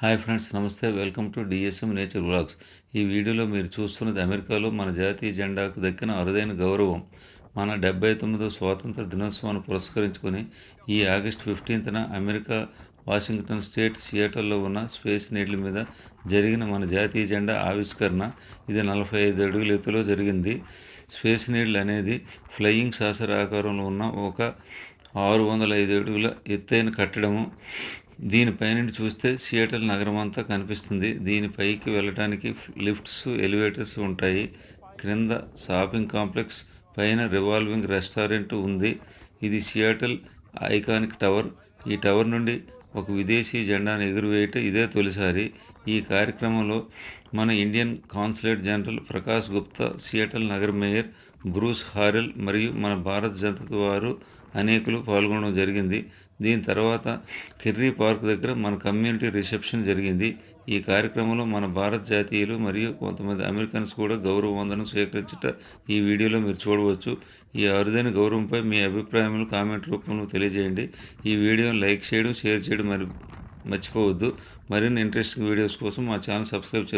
Hi friends నమస్తే. Welcome to DSM nature vlogs. ఈ వీడియోలో మీరు చూస్తున్నది అమెరికాలో మన జాతీయ జెండాకు దక్కిన అరుదైన గౌరవం. మన డెబ్బై తొమ్మిదో స్వాతంత్ర దినోత్సవాన్ని పురస్కరించుకొని ఈ ఆగస్ట్ ఫిఫ్టీన్త్న అమెరికా వాషింగ్టన్ స్టేట్ సియేటర్లో ఉన్న స్పేస్ నీడ్ల మీద జరిగిన మన జాతీయ జెండా ఆవిష్కరణ ఇది నలభై ఐదు అడుగుల ఎత్తులో జరిగింది. స్పేస్ నీడ్లు అనేది ఫ్లయింగ్ సాసర్ ఆకారంలో ఉన్న ఒక ఆరు వందల ఐదు అడుగుల ఎత్తైన కట్టడము దీనిపైనుండి చూస్తే సియేటల్ నగరం అంతా కనిపిస్తుంది. దీనిపైకి వెళ్ళటానికి లిఫ్ట్స్ ఎలివేటర్స్ ఉంటాయి. క్రింద షాపింగ్ కాంప్లెక్స్ పైన రివాల్వింగ్ రెస్టారెంట్ ఉంది. ఇది సియాటల్ ఐకానిక్ టవర్. ఈ టవర్ నుండి ఒక విదేశీ జెండాను ఎగురవేయటం ఇదే తొలిసారి. ఈ కార్యక్రమంలో మన Indian consulate general Prakash Gupta Seattle నగర మేయర్ బ్రూస్ హారెల్ మరియు మన భారత జనత వారు అనేకులు పాల్గొనడం జరిగింది. దీని తర్వాత కిర్రీ పార్క్ దగ్గర మన కమ్యూనిటీ రిసెప్షన్ జరిగింది. ఈ కార్యక్రమంలో మన భారత జాతీయులు మరియు కొంతమంది అమెరికన్స్ కూడా గౌరవ వందనం స్వీకరించట ఈ వీడియోలో మీరు చూడవచ్చు. ఈ అరుదైన గౌరవంపై మీ అభిప్రాయములు కామెంట్ రూపంలో తెలియజేయండి. ఈ వీడియోని లైక్ చేయడం షేర్ చేయడం మరి మర్చిపోవద్దు. మరిన్ని ఇంట్రెస్టింగ్ వీడియోస్ కోసం మా ఛానల్ సబ్స్క్రైబ్ చేసుకోండి